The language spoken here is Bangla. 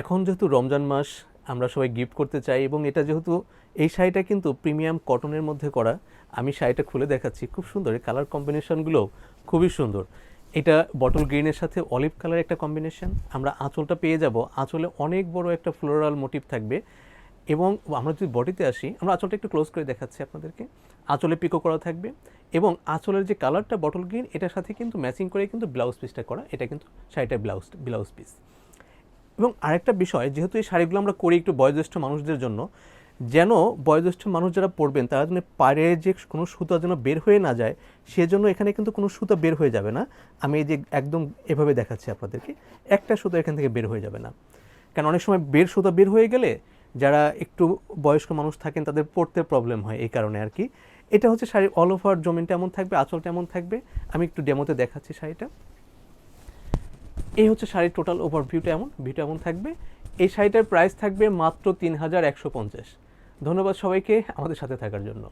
এখন যেহেতু রমজান মাস, আমরা সবাই গিফট করতে চাই এবং এটা যেহেতু এই শাড়িটা কিন্তু প্রিমিয়াম কটনের মধ্যে করা, আমি শাড়িটা খুলে দেখাচ্ছি। খুব সুন্দর, এই কালার কম্বিনেশনগুলো খুবই সুন্দর। এটা বটল গ্রিনের সাথে অলিভ কালার একটা কম্বিনেশন আমরা আঁচলটা পেয়ে যাব। আঁচলে অনেক বড় একটা ফ্লোরাল মোটিভ থাকবে। এবং আমরা যদি বডিতে আসি, আমরা আঁচলটা একটু ক্লোজ করে দেখাচ্ছি আপনাদেরকে। আঁচলে পিকো করা থাকবে এবং আঁচলের যে কালারটা বটল গ্রিন এটার সাথে কিন্তু ম্যাচিং করে কিন্তু ব্লাউজ পিসটা করা। এটা কিন্তু শাড়িটা ব্লাউজ ব্লাউজ পিস এবং আরেকটা বিষয়, যেহেতু এই শাড়িগুলো আমরা করি একটু বয়োজ্যেষ্ঠ মানুষদের জন্য, যেন বয়োজ্যেষ্ঠ মানুষ যারা পরবেন, তারা যেন পারে যে কোনো সুতা যেন বের হয়ে না যায়, সেজন্য এখানে কিন্তু কোনো সুতা বের হয়ে যাবে না। আমি এই যে একদম এভাবে দেখাচ্ছি আপনাদেরকে, একটা সুতা এখান থেকে বের হয়ে যাবে না। কারণ অনেক সময় বের সুতা বের হয়ে গেলে যারা একটু বয়স্ক মানুষ থাকেন, তাদের পড়তে প্রবলেম হয় এই কারণে আর কি। এটা হচ্ছে শাড়ির অল ওভার জমিনটা এমন থাকবে, আঁচলটা এমন থাকবে। আমি একটু ডেমোতে দেখাচ্ছি শাড়িটা। এই হচ্ছে শাড়ির টোটাল ওভারভিউটা এমন, ভিউটা এমন থাকবে। এই শাড়িটার প্রাইস থাকবে মাত্র তিন হাজার একশো পঞ্চাশ। ধন্যবাদ সবাইকে আমাদের সাথে থাকার জন্য।